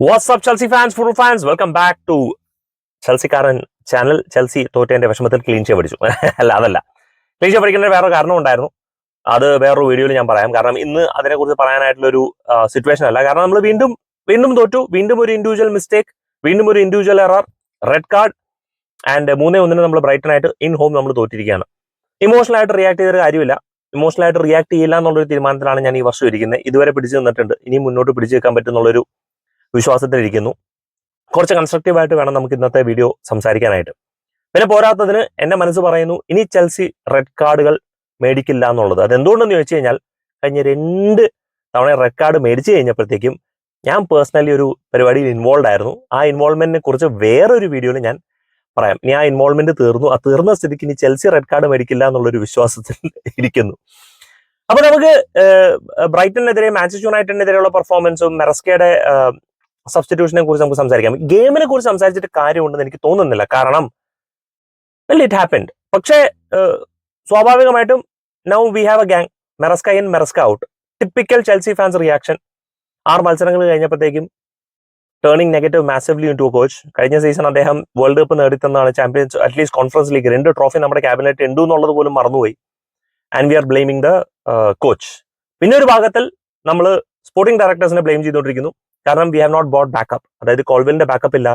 WhatsApp Chelsea fans full fans welcome back to ചെൽസിക്കാരൻ channel Chelsea തോറ്റേന്റെ വിഷമത്തിൽ clean ഷേ പഠിച്ചു അല്ല അതല്ല. ക്ലീൻ ഷേ പഠിക്കേണ്ട വേറെ കാരണം ഉണ്ടായിരുന്നു. അത് വേറൊരു വീഡിയോയിൽ ഞാൻ പറയാം. കാരണം ഇന്ന് അതിനെക്കുറിച്ച് പറയാനായിട്ടുള്ളൊരു സിറ്റുവേഷൻ അല്ല. കാരണം നമ്മൾ വീണ്ടും വീണ്ടും തോറ്റു. വീണ്ടും ഒരു ഇൻഡിവിജ്വൽ മിസ്റ്റേക്ക് വീണ്ടും ഒരു individual error red card and മൂന്നേ ഒന്നിന് നമ്മൾ ബ്രൈറ്റൺ ആയിട്ട് ഇൻ ഹോം നമ്മൾ തോറ്റിരിക്കുകയാണ്. ഇമോഷണൽ ആയിട്ട് റിയാക്ട് ചെയ്തൊരു കാര്യമില്ല. ഇമോഷണൽ ആയിട്ട് റിയാക്ട് ചെയ്യില്ല എന്നുള്ളൊരു തീരുമാനത്തിലാണ് ഞാൻ ഈ വർഷം ഇരിക്കുന്നത്. ഇതുവരെ പിടിച്ചു നിന്നിട്ടുണ്ട്. ഇനി മുന്നോട്ട് പിടിച്ചു വെക്കാൻ പറ്റുന്നുള്ളൊരു വിശ്വാസത്തിലിരിക്കുന്നു. കുറച്ച് കൺസ്ട്രക്റ്റീവായിട്ട് വേണം നമുക്ക് ഇന്നത്തെ വീഡിയോ സംസാരിക്കാനായിട്ട്. പിന്നെ പോരാത്തതിന് എന്റെ മനസ്സ് പറയുന്നു ഇനി ചെൽസി റെഡ് കാർഡുകൾ മേടിക്കില്ല എന്നുള്ളത്. അതെന്തുകൊണ്ടെന്ന് ചോദിച്ചു കഴിഞ്ഞാൽ കഴിഞ്ഞ രണ്ട് തവണ റെഡ് കാർഡ് മേടിച്ചു കഴിഞ്ഞപ്പോഴത്തേക്കും ഞാൻ പേഴ്സണലി ഒരു പരിപാടിയിൽ ഇൻവോൾവ് ആയിരുന്നു. ആ ഇൻവോൾവ്മെന്റിനെ കുറിച്ച് വേറൊരു വീഡിയോയിൽ ഞാൻ പറയാം. ഇനി ആ ഇൻവോൾവ്മെന്റ് തീർന്നു. ആ തീർന്ന സ്ഥിതിക്ക് ഇനി ചെൽസി റെഡ് കാർഡ് മേടിക്കില്ല എന്നുള്ളൊരു വിശ്വാസത്തിൽ ഇരിക്കുന്നു. അപ്പൊ നമുക്ക് ബ്രൈറ്റനെതിരെ മാഞ്ചസ്റ്റർ യുണൈറ്റഡിനെതിരെയുള്ള പെർഫോമൻസും മെറസ്കയുടെ സബ്സ്റ്റിറ്റ്യൂഷനെ കുറിച്ച് നമുക്ക് സംസാരിക്കാം. ഗെയിമിനെ കുറിച്ച് സംസാരിച്ചിട്ട് കാര്യമുണ്ടെന്ന് എനിക്ക് തോന്നുന്നില്ല. കാരണം വെൽ ഇറ്റ് ഹാപ്പൻഡ് പക്ഷേ സ്വാഭാവികമായിട്ടും now we have a gang Maresca in Maresca out typical Chelsea fans reaction ആറ് മത്സരങ്ങൾ കഴിഞ്ഞപ്പോഴത്തേക്കും turning negative massively into coach കഴിഞ്ഞ സീസൺ അദ്ദേഹം world cup നേടിത്തന്നാണ് champions at least conference league രണ്ട് ട്രോഫി നമ്മുടെ ക്യാബിനറ്റ് ഉണ്ട് എന്നുള്ളത് പോലും മറന്നുപോയി. And we are blaming the coach പിന്നെ ഒരു ഭാഗത്തിൽ നമ്മൾ സ്പോർട്ടിംഗ് ഡയറക്ടേഴ്സിനെ ബ്ലെയിം ചെയ്തുകൊണ്ടിരിക്കുന്നു. കാരണം we have not bought backup അതായത് കോൾവിന്റെ ബാക്കപ്പ് ഇല്ല.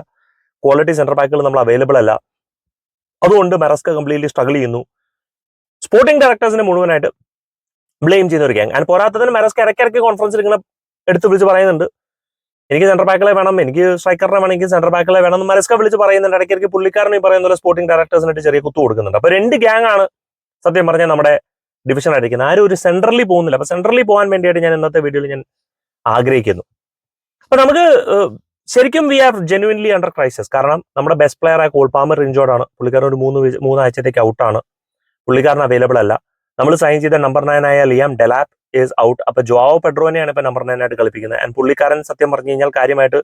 ക്വാളിറ്റി സെന്റർ ബാക്കുകൾ നമ്മൾ അവൈലബിൾ അല്ല. അതുകൊണ്ട് മെറസ്ക കംപ്ലീറ്റ്ലി സ്ട്രഗിൾ ചെയ്യുന്നു. സ്പോർട്ടിംഗ് ഡയറക്ടേഴ്സിനെ മുഴുവനായിട്ട് ബ്ലെയിം ചെയ്യുന്ന ഒരു ഗ്യാങ് ആൻഡ് പോരാത്തതിന് മെറസ്ക ഇടയ്ക്കിടയ്ക്ക് കോൺഫറൻസിൽ ഇങ്ങനെ എടുത്ത് വിളിച്ച് പറയുന്നുണ്ട്. എനിക്ക് സെന്റർ ബാക്കിലെ വേണം എനിക്ക് സ്ട്രൈക്കറിനെ വേണം എനിക്ക് സെന്റർ ബാക്കിലെ വേണം എന്ന് മെറസ്ക വിളിച്ച് പറയുന്നുണ്ട്. ഇടയ്ക്കിടയ്ക്ക് പുള്ളിക്കാരനെ പറയുന്ന പോലെ സ്പോർട്ടിംഗ് ഡയറക്ടേഴ്സിനായിട്ട് ചെറിയ കുത്തു കൊടുക്കുന്നുണ്ട്. അപ്പൊ രണ്ട് ഗ്യാങ് ആണ് സത്യം പറഞ്ഞാൽ നമ്മുടെ ഡിവിഷൻ ആയിരിക്കുന്നത് ആരും ഒരു സെൻട്രലി പോകുന്നില്ല. അപ്പൊ സെൻട്രലി പോകാൻ വേണ്ടിയിട്ട് ഞാൻ ഇന്നത്തെ വീഡിയോയിൽ ഞാൻ ആഗ്രഹിക്കുന്നു. അപ്പൊ നമുക്ക് ശരിക്കും we are genuinely under crisis കാരണം നമ്മുടെ ബെസ്റ്റ് പ്ലെയർ ആയ കോൾപാമർ ഇഞ്ചോർഡ് ആണ് പുള്ളിക്കാരൻ ഒരു മൂന്ന് മൂന്നാഴ്ചത്തേക്ക് ഔട്ടാണ് പുള്ളിക്കാരൻ അവൈലബിൾ അല്ല. നമ്മൾ സൈൻ ചെയ്ത നമ്പർ നയൻ ആയ ലിയാം ഡെലാപ് ഈസ് ഔട്ട് അപ്പൊ ജോവോ പെഡ്രോനെയാണ് ഇപ്പൊ നമ്പർ നയൻ ആയിട്ട് കളിപ്പിക്കുന്നത്. ആൻഡ് പുള്ളിക്കാരൻ സത്യം പറഞ്ഞു കഴിഞ്ഞാൽ കാര്യമായിട്ട്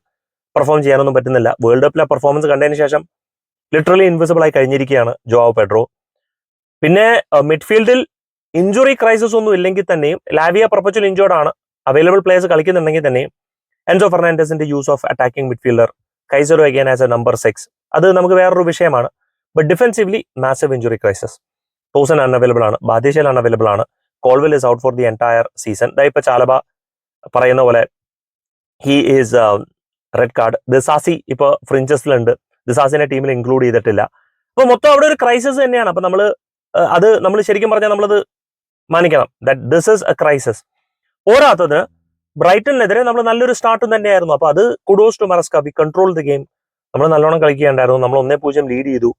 പെർഫോം ചെയ്യാനൊന്നും പറ്റുന്നില്ല. വേൾഡ് കപ്പിലെ പെർഫോമൻസ് കണ്ടതിന് ശേഷം ലിറ്ററലി ഇൻവിസിബിൾ ആയി കഴിഞ്ഞിരിക്കുകയാണ് ജോവോ പെഡ്രോ പിന്നെ മിഡ്ഫീൽഡിൽ ഇഞ്ചുറി ക്രൈസിസ് ഒന്നും ഇല്ലെങ്കിൽ തന്നെയും ലാവിയ പ്രൊപ്പച്ചൽ ഇഞ്ചോർഡ് ആണ്. അവൈലബിൾ പ്ലേയേഴ്സ് കളിക്കുന്നുണ്ടെങ്കിൽ തന്നെയും Enzo ഫെർണാൻഡസിന്റെ use of attacking midfielder Caicedo again as a number six അത് നമുക്ക് വേറൊരു വിഷയമാണ്. But defensively massive injury crisis Tosin unavailable ആണ്. ബാധ്യശേൽ അൺഅവൈലബിൾ ആണ്. Colwill is out for the entire season ദാ ചാലബ പറയുന്ന പോലെ he is red card Disasi ഇപ്പൊ ഫ്രിഞ്ചസിലുണ്ട് ദിസാസിനെ ടീമിൽ ഇൻക്ലൂഡ് ചെയ്തിട്ടില്ല. അപ്പൊ മൊത്തം അവിടെ ഒരു ക്രൈസിസ് തന്നെയാണ്. അപ്പൊ നമ്മൾ അത് നമ്മൾ ശരിക്കും പറഞ്ഞാൽ നമ്മളത് മാനിക്കണം. That this is a crisis ഓരോ പോരാത്തതിന് ബ്രൈറ്റണിനെതിരെ നമ്മൾ നല്ലൊരു സ്റ്റാർട്ടും തന്നെയായിരുന്നു. അപ്പൊ അത് kudos to Maresca we control the game നമ്മൾ നല്ലോണം കളിക്കുകയുണ്ടായിരുന്നു. നമ്മൾ ഒന്നേ പൂജ്യം ലീഡ് ചെയ്തു.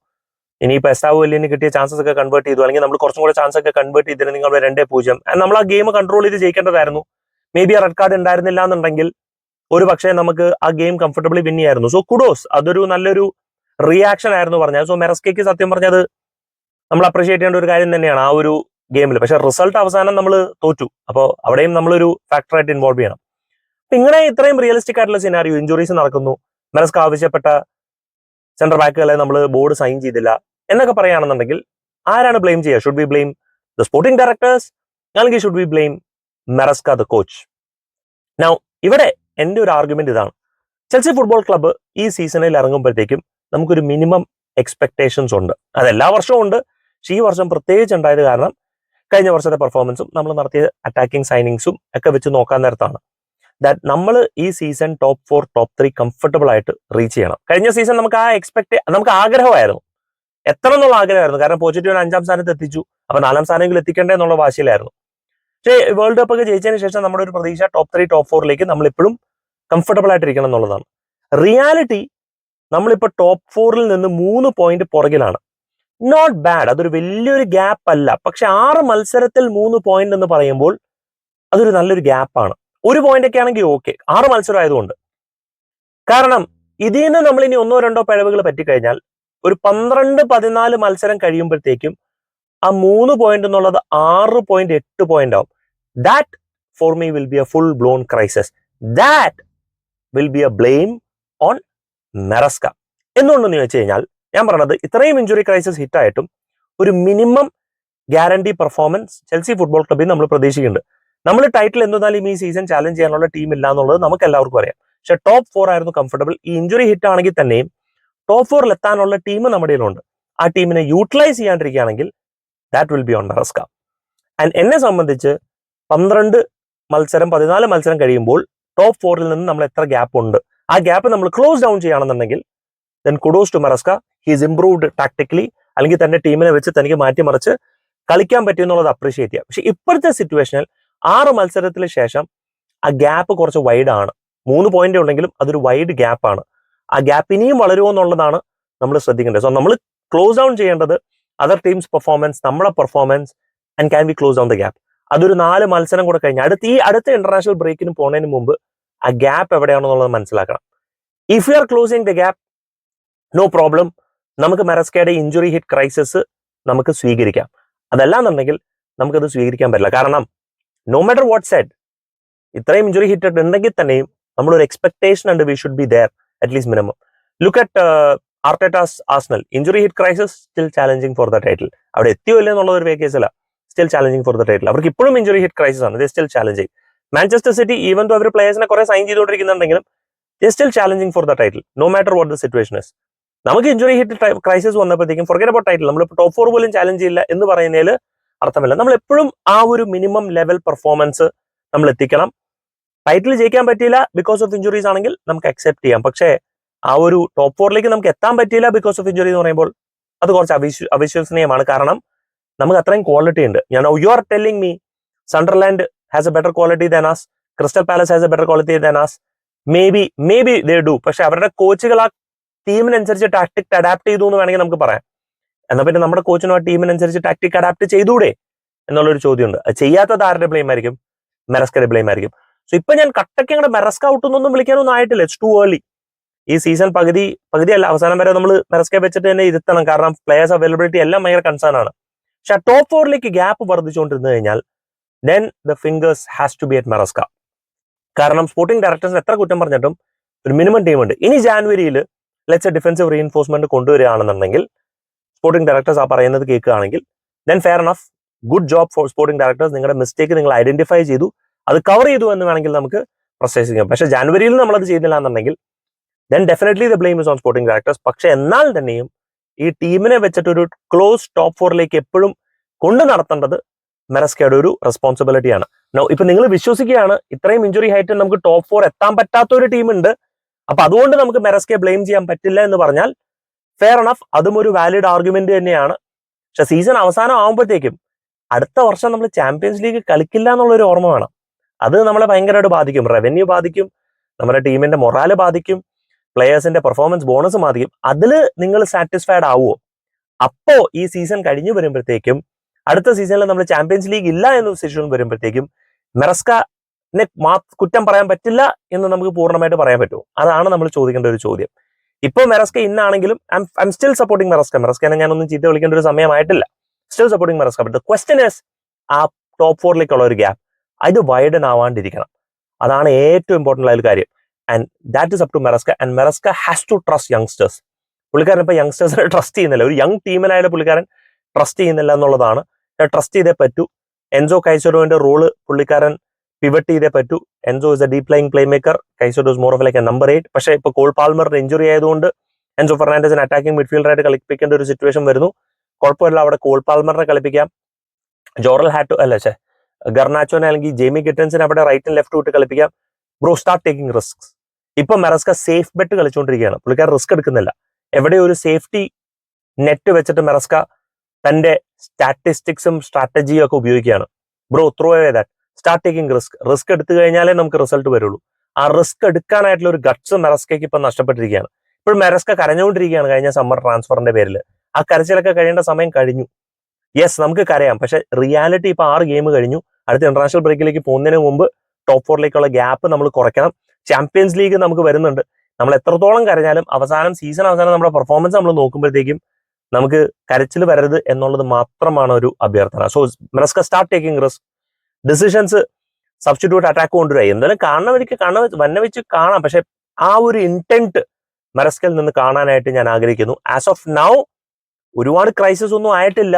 ഇനിയിപ്പോ എസ്താവോ വലിയ കിട്ടിയ ചാൻസസ് ഒക്കെ കൺവേർട്ട് ചെയ്തു. അല്ലെങ്കിൽ നമ്മൾ കുറച്ചും കൂടെ ചാൻസ് ഒക്കെ കൺവേർട്ട് ചെയ്തിരുന്നു നിങ്ങൾ രണ്ടേ പൂജ്യം. നമ്മൾ ആ ഗെയിം കൺട്രോൾ ചെയ്ത് ജയിക്കേണ്ടതായിരുന്നു. മേ ബി ആ റെഡ് കാർഡ് ഉണ്ടായിരുന്നില്ല എന്നുണ്ടെങ്കിൽ ഒരു പക്ഷേ നമുക്ക് ആ ഗെയിം കംഫർട്ടബിളി വിൻ ചെയ്യായിരുന്നു. സോ കുഡോസ് അതൊരു നല്ലൊരു റിയാക്ഷൻ ആയിരുന്നു പറഞ്ഞത്. സോ മെറസ്കയ്ക്ക് സത്യം പറഞ്ഞത് നമ്മൾ അപ്രീഷിയേറ്റ് ചെയ്യേണ്ട ഒരു കാര്യം തന്നെയാണ്. ആ ഒരു ഗെയിമിൽ പക്ഷെ റിസൾട്ട് അവസാനം നമ്മൾ തോറ്റു. അപ്പോൾ അവിടെയും നമ്മളൊരു ഫാക്ടറായിട്ട് ഇൻവോൾവ് ചെയ്യണം. അപ്പം ഇങ്ങനെ ഇത്രയും റിയലിസ്റ്റിക് ആയിട്ടുള്ള സിനാരിയോ ഇഞ്ചുറീസ് നടക്കുന്നു. മെനസ്ക് ആവശ്യപ്പെട്ട സെൻട്രൽ ബാക്കുകളെ നമ്മൾ ബോർഡ് സൈൻ ചെയ്തില്ല. എന്നൊക്കെ പറയുകയാണെന്നുണ്ടെങ്കിൽ ആരാണ് ബ്ലെയിം ചെയ്യുക? Should be blame the sporting directors അല്ലെങ്കിൽ should be blame Maresca the coach now ഇവിടെ എന്റെ ഒരു ആർഗ്യുമെന്റ് ഇതാണ്. ചെൽസി ഫുട്ബോൾ ക്ലബ്ബ് ഈ സീസണിൽ ഇറങ്ങുമ്പോഴത്തേക്കും നമുക്കൊരു മിനിമം എക്സ്പെക്ടേഷൻസ് ഉണ്ട്. അത് എല്ലാ വർഷവും ഉണ്ട്. പക്ഷേ ഈ വർഷം പ്രത്യേകിച്ച് ഉണ്ടായത് കാരണം കഴിഞ്ഞ വർഷത്തെ പെർഫോമൻസും നമ്മൾ നടത്തിയ അറ്റാക്കിംഗ് സൈനിങ്സും ഒക്കെ വെച്ച് നോക്കാൻ നേരത്താണ്. ദാറ്റ് നമ്മൾ ഈ season top four top three comfortable ആയിട്ട് റീച്ച് ചെയ്യണം. കഴിഞ്ഞ സീസൺ നമുക്ക് ആ എക്സ്പെക്ട് നമുക്ക് ആഗ്രഹമായിരുന്നു. എത്ര എന്നുള്ള ആഗ്രഹമായിരുന്നു. കാരണം പോസിറ്റീവ് അഞ്ചാം സ്ഥാനത്ത് എത്തിച്ചു. അപ്പൊ നാലാം സ്ഥാനമെങ്കിലും എത്തിക്കണ്ടേ എന്നുള്ള വാശിയിലായിരുന്നു. പക്ഷേ വേൾഡ് കപ്പ് ഒക്കെ ജയിച്ചതിന് ശേഷം നമ്മുടെ ഒരു പ്രതീക്ഷ ടോപ്പ് ത്രീ ടോപ്പ് ഫോറിലേക്ക് നമ്മൾ ഇപ്പോഴും കംഫർട്ടബിൾ ആയിട്ടിരിക്കണം എന്നുള്ളതാണ്. റിയാലിറ്റി നമ്മളിപ്പോൾ ടോപ്പ് ഫോറിൽ നിന്ന് മൂന്ന് പോയിന്റ് പുറകിലാണ്. നോട്ട് ബാഡ് അതൊരു വലിയൊരു ഗ്യാപ്പ് അല്ല. പക്ഷെ ആറ് മത്സരത്തിൽ മൂന്ന് പോയിന്റ് എന്ന് പറയുമ്പോൾ അതൊരു നല്ലൊരു ഗ്യാപ്പാണ് ഒരു പോയിന്റ് ഒക്കെ ആണെങ്കിൽ ഓക്കെ ആറ് മത്സരം ആയതുകൊണ്ട്. കാരണം ഇതിൽ നിന്ന് നമ്മൾ ഇനി ഒന്നോ രണ്ടോ പിഴവുകൾ പറ്റിക്കഴിഞ്ഞാൽ ഒരു പന്ത്രണ്ട് പതിനാല് മത്സരം കഴിയുമ്പോഴത്തേക്കും ആ മൂന്ന് പോയിന്റ് എന്നുള്ളത് ആറ് പോയിന്റ് എട്ട് പോയിന്റ് ആവും. That for me will be a full blown crisis that will be a blame on Maresca എന്തുകൊണ്ടെന്ന് ചോദിച്ചു കഴിഞ്ഞാൽ ഞാൻ പറഞ്ഞത് ഇത്രയും ഇഞ്ചുറി ക്രൈസിസ് ഹിറ്റായിട്ടും ഒരു minimum guarantee performance Chelsea football ക്ലബ്ബിൽ നമ്മൾ പ്രതീക്ഷിക്കുന്നുണ്ട്. നമ്മൾ ടൈറ്റിൽ എന്തായാലും ഈ സീസൺ ചാലഞ്ച് ചെയ്യാനുള്ള ടീം ഇല്ല എന്നുള്ളത് നമുക്ക് എല്ലാവർക്കും അറിയാം. പക്ഷെ ടോപ്പ് ഫോർ ആയിരുന്നു കംഫർട്ടബിൾ ഈ ഇഞ്ചുറി ഹിറ്റ് ആണെങ്കിൽ തന്നെയും ടോപ്പ് ഫോറിൽ എത്താനുള്ള ടീം നമ്മുടെ കയ്യിലുണ്ട്. ആ ടീമിനെ utilise ചെയ്യാണ്ടിരിക്കുകയാണെങ്കിൽ that will be on Maresca and എന്നെ സംബന്ധിച്ച് പന്ത്രണ്ട് മത്സരം പതിനാല് മത്സരം കഴിയുമ്പോൾ ടോപ്പ് ഫോറിൽ നിന്ന് നമ്മൾ എത്ര ഗ്യാപ്പ് ഉണ്ട്? ആ ഗ്യാപ്പ് നമ്മൾ ക്ലോസ് ഡൗൺ ചെയ്യുകയാണെന്നുണ്ടെങ്കിൽ then kudos to Maresca he's improved tactically അല്ലെങ്കിൽ തന്റെ ടീമിനെ വെച്ച് തനിക്ക് മാറ്റിമറിച്ച് കളിക്കാൻ പറ്റും എന്നുള്ളത് അപ്രീഷിയേറ്റ് ചെയ്യാം. പക്ഷെ ഇപ്പോഴത്തെ സിറ്റുവേഷനിൽ ആറ് മത്സരത്തിന് ശേഷം ആ ഗ്യാപ്പ് കുറച്ച് വൈഡ് ആണ്. മൂന്ന് പോയിന്റ് ഉണ്ടെങ്കിലും അതൊരു വൈഡ് ഗ്യാപ്പ് ആണ്. ആ ഗ്യാപ്പ് ഇനിയും വളരുമോ എന്നുള്ളതാണ് നമ്മൾ ശ്രദ്ധിക്കേണ്ടത്. സോ നമ്മൾ ക്ലോസ് ഡൗൺ ചെയ്യേണ്ടത് അതർ ടീംസ് പെർഫോമൻസ് നമ്മുടെ performance and can be close down the gap അതൊരു നാല് മത്സരം കൂടെ കഴിഞ്ഞാൽ അടുത്ത ഈ അടുത്ത ഇന്റർനാഷണൽ ബ്രേക്കിന് പോകുന്നതിന് മുമ്പ് ആ ഗ്യാപ്പ് എവിടെയാണെന്നുള്ളത് മനസ്സിലാക്കണം. If you are closing the gap no problem നമുക്ക് മെറസ്കയുടെ ഇഞ്ചുറി ഹിറ്റ് ക്രൈസിസ് നമുക്ക് സ്വീകരിക്കാം. അതല്ലാന്നുണ്ടെങ്കിൽ നമുക്കത് സ്വീകരിക്കാൻ പറ്റില്ല. കാരണം നോ മാറ്റർ വാട്ട് സെഡ് ഇത്രയും ഇഞ്ചുറി ഹിറ്റ് ഉണ്ടെങ്കിൽ തന്നെയും നമ്മളൊരു എക്സ്പെക്ടേഷൻ ഉണ്ട് we should be there at least minimum look at Arteta's Arsenal injury hit crisis still challenging for the title അവിടെ എത്തിയോ ഇല്ല എന്നുള്ളത് ഒരു അല്ല. Still challenging for the title അവർക്ക് ഇപ്പോഴും ഇഞ്ചുറി ഹിറ്റ് ക്രൈസിസ് ആണ്. Still challenging Manchester City even അവർ പ്ലേയേഴ്സിനെ കുറെ sign ചെയ്തുകൊണ്ടിരിക്കുന്നുണ്ടെങ്കിലും still challenging for the title no matter what the situation is നമുക്ക് ഇഞ്ചുറി ഹിറ്റ് ക്രൈസിസ് വന്നപ്പോഴത്തേക്കും ഫോർഗെറ്റ് അബൌട്ട് ടൈറ്റിൽ നമ്മൾ top four പോലും challenge ചെയ്യില്ല എന്ന് പറയുന്നതിൽ അർത്ഥമില്ല. നമ്മൾ എപ്പോഴും ആ ഒരു മിനിമം ലെവൽ പെർഫോമൻസ് നമ്മൾ എത്തിക്കണം. ടൈറ്റിൽ ജയിക്കാൻ പറ്റിയില്ല ബിക്കോസ് ഓഫ് ഇഞ്ചുറീസ് ആണെങ്കിൽ നമുക്ക് അക്സെപ്റ്റ് ചെയ്യാം. പക്ഷേ ആ ഒരു ടോപ്പ് ഫോറിലേക്ക് നമുക്ക് എത്താൻ പറ്റിയില്ല ബിക്കോസ് ഓഫ് ഇഞ്ചുറി എന്ന് പറയുമ്പോൾ അത് കുറച്ച് അവിശ്വ അവിശ്വസനീയമാണ്. കാരണം നമുക്ക് അത്രയും ക്വാളിറ്റി ഉണ്ട്. ഞാൻ you are telling me Sunderland has a better quality than Crystal Palace has a better quality than maybe maybe they do പക്ഷെ അവരുടെ കോച്ചുകൾ ആ ടീമിനനുസരിച്ച് ടാക്ടിക് അഡാപ്റ്റ് ചെയ്തു എന്ന് വേണമെങ്കിൽ നമുക്ക് പറയാം. എന്നാൽ പിന്നെ നമ്മുടെ കോച്ചിനോ ആ ടീമിനനുസരിച്ച് ടാക്ടിക് അഡാപ്റ്റ് ചെയ്തൂടെ എന്നുള്ളൊരു ചോദ്യമുണ്ട്. അത് ചെയ്യാത്തത് ആരുടെ ബ്ലെയിം ആയിരിക്കും? മെറസ്കയുടെ ബ്ലെയിം ആയിരിക്കും. സോ ഇപ്പൊ ഞാൻ കട്ടയ്ക്ക് അങ്ങോട്ട് മെറസ്ക ഔട്ട് എന്നൊന്നും വിളിക്കാനൊന്നും ആയിട്ടില്ല. ഇറ്റ്സ് ടു ഏർലി ഈ സീസൺ പകുതി പകുതി അല്ല അവസാനം വരെ നമ്മൾ മെറസ്കെ വെച്ചിട്ട് തന്നെ ഇരുത്തണം. കാരണം പ്ലേയേഴ്സ് അവൈലബിലിറ്റി എല്ലാം ഭയങ്കര കൺസേൺ ആണ്. പക്ഷെ ടോപ്പ് ഫോറിലേക്ക് ഗ്യാപ്പ് വർദ്ധിച്ചുകൊണ്ടിരുന്നു കഴിഞ്ഞാൽ then the fingers has to be at Maresca. കാരണം സ്പോർട്ടിംഗ് ഡയറക്ടേഴ്സ് എത്ര കുറ്റം പറഞ്ഞിട്ടും ഒരു മിനിമം ടീമുണ്ട് ഇനി ജാനുവരിയിൽ ലെറ്റ്സ് ഡിഫൻസീവ് റീഎൻഫോഴ്സ്മെന്റ് കൊണ്ടുവരികയാണെന്നുണ്ടെങ്കിൽ സ്പോർട്ടിംഗ് ഡയറക്ടേഴ്സ് ആ പറയുന്നത് കേൾക്കുകയാണെങ്കിൽ then fair enough good job for sporting directors നിങ്ങളുടെ മിസ്റ്റേക്ക് നിങ്ങൾ ഐഡന്റിഫൈ ചെയ്തു. അത് കവർ ചെയ്തു എന്ന് വേണമെങ്കിൽ നമുക്ക് പ്രൊസസ് ചെയ്യാം പക്ഷേ നമ്മൾ അത് ചെയ്യുന്നില്ല എന്നുണ്ടെങ്കിൽ then definitely the blame is on sporting directors പക്ഷെ എന്നാൽ തന്നെയും ഈ ടീമിനെ വെച്ചിട്ട് ഒരു ക്ലോസ് ടോപ്പ് ഫോറിലേക്ക് എപ്പോഴും കൊണ്ടു നടത്തേണ്ടത് മെറസ്കയുടെ ഒരു റെസ്പോൺസിബിലിറ്റിയാണ് ഇപ്പൊ നിങ്ങൾ വിശ്വസിക്കുകയാണ് ഇത്രയും ഇഞ്ചുറി ഹൈറ്റ് നമുക്ക് ടോപ്പ് ഫോർ എത്താൻ പറ്റാത്ത ഒരു ടീമുണ്ട് അപ്പൊ അതുകൊണ്ട് നമുക്ക് മെറസ്കെ ബ്ലെയിം ചെയ്യാൻ പറ്റില്ല എന്ന് പറഞ്ഞാൽ ഫെയർ എണഫ് അതും ഒരു വാലിഡ് ആർഗ്യുമെന്റ് തന്നെയാണ്. പക്ഷെ സീസൺ അവസാനം ആകുമ്പോഴത്തേക്കും അടുത്ത വർഷം നമ്മൾ ചാമ്പ്യൻസ് ലീഗ് കളിക്കില്ല എന്നുള്ള ഒരു ഓർമ്മ വേണം. അത് നമ്മളെ ഭയങ്കരമായിട്ട് ബാധിക്കും. റവന്യൂ ബാധിക്കും. നമ്മുടെ ടീമിന്റെ മൊറാൽ ബാധിക്കും. പ്ലെയേഴ്സിന്റെ പെർഫോമൻസ് ബോണസ് ബാധിക്കും. അതിൽ നിങ്ങൾ സാറ്റിസ്ഫൈഡ് ആവുമോ അപ്പോ ഈ സീസൺ കഴിഞ്ഞു വരുമ്പോഴത്തേക്കും അടുത്ത സീസണിൽ നമ്മൾ ചാമ്പ്യൻസ് ലീഗ് ഇല്ല എന്ന സിറ്റുവേഷൻ വരുമ്പോഴത്തേക്കും മെറസ്ക കുറ്റം പറയാൻ പറ്റില്ല എന്ന് നമുക്ക് പൂർണമായിട്ട് പറയാൻ പറ്റുമോ അതാണ് നമ്മൾ ചോദിക്കേണ്ട ഒരു ചോദ്യം. ഇപ്പോൾ Maresca ഇന്നാണെങ്കിലും I am still supporting Maresca. മെറസ്കനെ ഞാനൊന്നും ചീത്ത വിളിക്കേണ്ട ഒരു സമയമായിട്ടില്ല. Still supporting Maresca. But the question is ആ ടോപ്പ് ഫോറിലേക്കുള്ള ഒരു ഗ്യാപ്പ് അത് വൈഡൻ ആവാണ്ടിരിക്കണം. അതാണ് ഏറ്റവും ഇമ്പോർട്ടന്റ് ആയ ഒരു കാര്യം. And that is up to Maresca. And Maresca has to trust youngsters പുള്ളിക്കാരൻ ഇപ്പൊ യങ്സ്റ്റേഴ്സിനെ ട്രസ്റ്റ് ചെയ്യുന്നില്ല. ഒരു യങ് ടീമിനായാലും പുള്ളിക്കാരൻ ട്രസ്റ്റ് ചെയ്യുന്നില്ല എന്നുള്ളതാണ്. ട്രസ്റ്റ് ചെയ്തേ പറ്റൂ. എൻസോ കൈസോഡോന്റെ റോൾ പുള്ളിക്കാരൻ പിവറ്റ് ചെയ്തേ പറ്റൂ. Enzo is a deep lying play maker Caicedo does more of like a number eight പക്ഷേ ഇപ്പൊ കോൾ പാൽമറിന്റെ ഇഞ്ചുറി ആയതുകൊണ്ട് എൻസോ ഫെർണാൻഡസിന് അറ്റാക്കിംഗ് മിഡ്ഫീൽഡറായിട്ട് കളിപ്പിക്കേണ്ട ഒരു സിറ്റുവേഷൻ വരുന്നു. കുഴപ്പമില്ല അവിടെ കോൾ പാൽമറിനെ കളിപ്പിക്കാം. ജോറൽ ഹാറ്റോ അല്ല ചേ ഗർണാച്ചോനെ അല്ലെങ്കിൽ ജെയ്മി ഗിറ്റൻസിനെ അവിടെ റൈറ്റ് ആൻഡ് ലെഫ്റ്റ് വിട്ട് കളിപ്പിക്കാം. ബ്രോ സ്റ്റാർട്ട് ടേക്കിംഗ് റിസ്ക് ഇപ്പൊ മെറസ്ക സേഫ് ബെറ്റ് കളിച്ചുകൊണ്ടിരിക്കുകയാണ് പുള്ളിക്കാർ റിസ്ക് എടുക്കുന്നില്ല. എവിടെ ഒരു സേഫ്റ്റി നെറ്റ് വെച്ചിട്ട് മെറസ്ക തന്റെ സ്റ്റാറ്റിസ്റ്റിക്സും സ്ട്രാറ്റജിയും ഒക്കെ ഉപയോഗിക്കുകയാണ്. Bro through that start taking risk risk എടുത്തു കഴിഞ്ഞാലേ നമുക്ക് റിസൾട്ട് വരുള്ളൂ. ആ റിസ്ക് എടുക്കാനായിട്ടുള്ള ഒരു ഗട്ട്സ് മെറസ്കയ്ക്ക് ഇപ്പം നഷ്ടപ്പെട്ടിരിക്കുകയാണ്. ഇപ്പോൾ മെറസ്ക കരഞ്ഞുകൊണ്ടിരിക്കുകയാണ് കഴിഞ്ഞ സമ്മർ ട്രാൻസ്ഫറിന്റെ പേരിൽ ആ കരച്ചിലൊക്കെ കഴിയേണ്ട സമയം കഴിഞ്ഞു. യെസ് നമുക്ക് കരയാം. പക്ഷെ റിയാലിറ്റി ഇപ്പൊ ആറ് ഗെയിം കഴിഞ്ഞു. അടുത്ത ഇന്റർനാഷണൽ ബ്രേക്കിലേക്ക് പോകുന്നതിന് മുമ്പ് ടോപ്പ് ഫോറിലേക്കുള്ള ഗ്യാപ്പ് നമ്മൾ കുറയ്ക്കണം. ചാമ്പ്യൻസ് ലീഗ് നമുക്ക് വരുന്നുണ്ട്. നമ്മൾ എത്രത്തോളം കരഞ്ഞാലും അവസാനം സീസൺ അവസാനം നമ്മുടെ പെർഫോമൻസ് നമ്മൾ നോക്കുമ്പോഴത്തേക്കും നമുക്ക് കരച്ചിൽ വരരുത് എന്നുള്ളത് മാത്രമാണ് ഒരു അഭ്യർത്ഥന. So Maresca start taking risk decisions substitute attack കൊണ്ടുവരിക എന്തായാലും കാണണം എനിക്ക് കാണാൻ വന്ന വെച്ച് കാണാം. പക്ഷെ ആ ഒരു ഇന്റന്റ് മരസ്കൽ നിന്ന് കാണാനായിട്ട് ഞാൻ ആഗ്രഹിക്കുന്നു. ആസ് ഓഫ് നൗ ഒരുപാട് ക്രൈസിസ് ഒന്നും ആയിട്ടില്ല.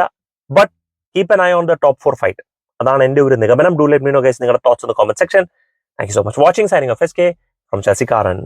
But keep an eye on the top four fight അതാണ് എന്റെ ഒരു നിഗമനം. Do let me know guys നിങ്ങളുടെ thoughts in the comment section thank you so much watching signing off S K from ചെൽസിക്കാരൻ